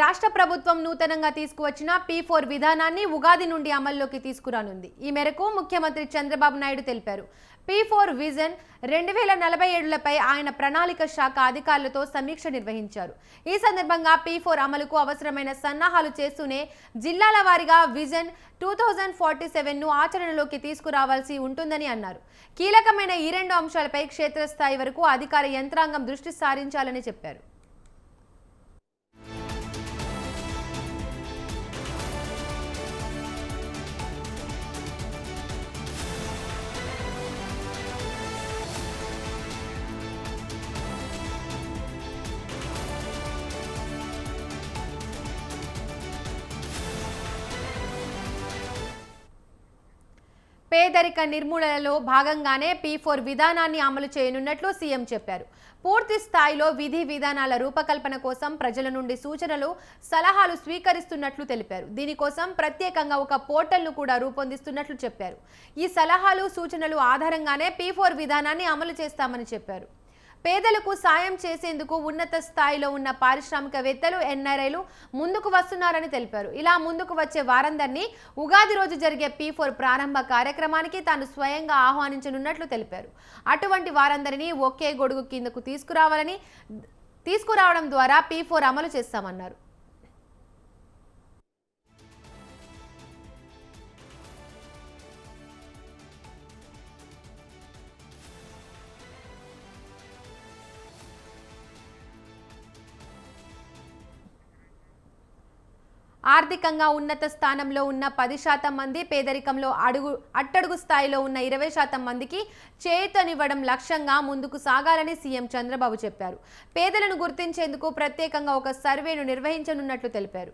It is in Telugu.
రాష్ట్ర ప్రభుత్వం నూతనంగా తీసుకువచ్చిన పీ ఫోర్ విధానాన్ని ఉగాది నుండి అమల్లోకి తీసుకురానుంది. ఈ మేరకు ముఖ్యమంత్రి చంద్రబాబు నాయుడు తెలిపారు. పీ ఫోర్ విజన్ రెండు వేల నలభై ఏడులపై ఆయన ప్రణాళిక శాఖ అధికారులతో సమీక్ష నిర్వహించారు. ఈ సందర్భంగా పీ ఫోర్ అమలుకు అవసరమైన సన్నాహాలు చేస్తూనే జిల్లాల వారీగా విజన్ టూ థౌజండ్ ఫార్టీ సెవెన్ను ఆచరణలోకి తీసుకురావాల్సి ఉంటుందని అన్నారు. కీలకమైన ఈ రెండు అంశాలపై క్షేత్రస్థాయి వరకు అధికార యంత్రాంగం దృష్టి సారించాలని చెప్పారు. పేదరిక నిర్మూలనలో భాగంగానే పీ ఫోర్ విధానాన్ని అమలు చేయనున్నట్లు సీఎం చెప్పారు. పూర్తి స్థాయిలో విధి విధానాల రూపకల్పన కోసం ప్రజల నుండి సూచనలు సలహాలు స్వీకరిస్తున్నట్లు తెలిపారు. దీనికోసం ప్రత్యేకంగా ఒక పోర్టల్ను కూడా రూపొందిస్తున్నట్లు చెప్పారు. ఈ సలహాలు సూచనలు ఆధారంగానే పీ ఫోర్ విధానాన్ని అమలు చేస్తామని చెప్పారు. పేదలకు సాయం చేసేందుకు ఉన్నత స్థాయిలో ఉన్న పారిశ్రామికవేత్తలు ఎన్ఆర్ఐలు ముందుకు వస్తున్నారని తెలిపారు. ఇలా ముందుకు వచ్చే వారందరినీ ఉగాది రోజు జరిగే పీ ఫోర్ ప్రారంభ కార్యక్రమానికి తాను స్వయంగా ఆహ్వానించనున్నట్లు తెలిపారు. అటువంటి వారందరినీ ఒకే గొడుగు కిందకు తీసుకురావాలని తీసుకురావడం ద్వారా పీ ఫోర్ అమలు చేస్తామన్నారు. ఆర్థికంగా ఉన్నత స్థానంలో ఉన్న పది శాతం మంది పేదరికంలో అడుగు అట్టడుగు స్థాయిలో ఉన్న ఇరవై శాతం మందికి చేతనివ్వడం లక్ష్యంగా ముందుకు సాగాలని సీఎం చంద్రబాబు చెప్పారు. పేదలను గుర్తించేందుకు ప్రత్యేకంగా ఒక సర్వేను నిర్వహించనున్నట్లు తెలిపారు.